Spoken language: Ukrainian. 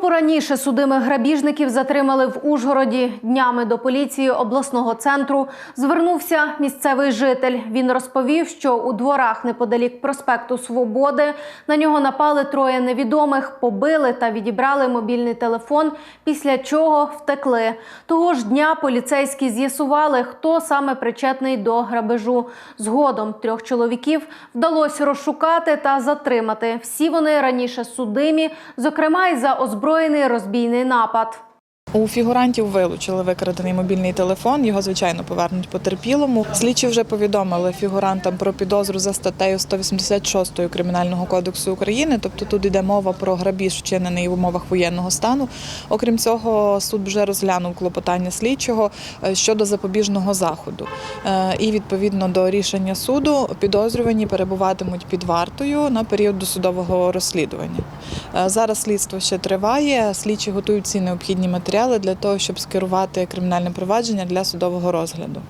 Групу раніше судимих грабіжників затримали в Ужгороді. Днями до поліції обласного центру звернувся місцевий житель. Він розповів, що у дворах неподалік проспекту Свободи на нього напали троє невідомих, побили та відібрали мобільний телефон, після чого втекли. Того ж дня поліцейські з'ясували, хто саме причетний до грабежу. Згодом трьох чоловіків вдалося розшукати та затримати. Всі вони раніше судимі, зокрема й за озброєний розбійний напад. У фігурантів вилучили викрадений мобільний телефон. Його звичайно повернуть потерпілому. Слідчі вже повідомили фігурантам про підозру за статтею 186 кримінального кодексу України. Тобто тут йде мова про грабіж, вчинений в умовах воєнного стану. Окрім цього, суд вже розглянув клопотання слідчого е, щодо запобіжного заходу. Е, І відповідно до рішення суду підозрювані перебуватимуть під вартою на період досудового розслідування. Е, Зараз слідство ще триває. Слідчі готують всі необхідні матеріали для того, щоб скерувати кримінальне провадження для судового розгляду.